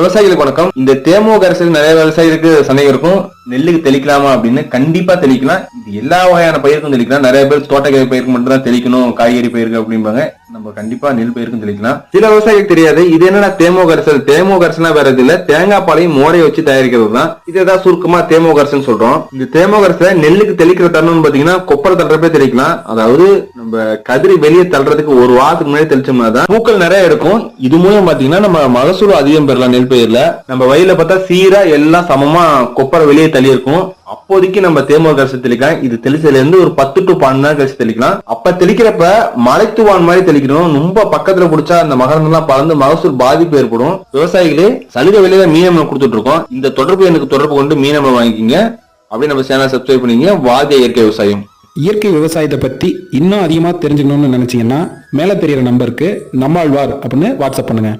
விவசாயிகளுக்கு வணக்கம். இந்த தேமுக கரைசல் நிறைய விவசாயிகளுக்கு சந்தேகம் இருக்கும். நெல்லுக்கு தெளிக்கலாமா அப்படின்னு கண்டிப்பா தெளிக்கலாம். இது எல்லா வகையான பயிருக்கும் தெளிக்கலாம். நிறைய பேர் தோட்டக்கரை பயிருக்கு மட்டும் தான் தெளிக்கணும். காய்கறி பயிருக்கு அப்படிம்பாங்க. நம்ம கண்டிப்பா நெல் பயிருக்கும் தெளிக்கலாம் சில விவசாயிகளுக்கு தெரியாது. இது என்னன்னா தேமோ கரைசல். தேமோ கரைசல்னா வேற எது இல்ல. தேங்காய் பாலையும் மோரை வச்சு தயாரிக்கிறது தான். இது ஏதாவது சுருக்கமா தேமோ கரைசல் சொல்றோம். இந்த தேமோ கரைசலை நெல்லுக்கு தெளிக்கிற தருணம்னு பாத்தீங்கன்னா கொப்பரை தள்ளுறப்பே தெளிக்கலாம். அதாவது நம்ம கதிரி வெளியே தள்ளுறதுக்கு ஒரு வாரத்துக்கு முன்னாடி தெளிச்சோம்னா தான். பூக்கள் நிறைய இருக்கும். இது மூலம் பாத்தீங்கன்னா நம்ம மகசூல் அதிகம் பெறலாம் நெல் பயிர்ல. நம்ம வயல பார்த்தா சீரா எல்லாம் சமமா கொப்பரை வெளியே தள்ளி இருக்கும் அப்போதைக்கு நம்ம தேமோ கரைசல் தெளிக்கலாம். இது தெளிச்சதுல இருந்து ஒரு பத்து டு பன்னெண்டு நாள் கழிச்சு தெளிக்கலாம். அப்ப தெளிக்கிறப்ப மலைத்துவான் மாதிரி தெளிக்கணும். ரொம்ப பக்கத்துல பிடிச்சா அந்த மகரந்தம் எல்லாம் பறந்து மகசூல் பாதிப்பு ஏற்படும். விவசாயிகளே சலுகை விலையில மீனம்ல கொடுத்துட்டு இருக்கோம் இந்த தொடர்பு எனக்கு தொடர்பு கொண்டு மீனம்ல வாங்கிக்கிங்க. அப்படியே நம்ம சேனல் சப்ஸ்கிரைப் பண்ணீங்க வாதிய இயற்கை விவசாயம். இயற்கை விவசாயத்தை பற்றி இன்னும் அதிகமாக தெரிஞ்சுக்கணும்னு நினச்சிங்கன்னா மேலே தெரியிற நம்பருக்கு நம்மாழ்வார் அப்படின்னு வாட்ஸ்அப் பண்ணுங்கள்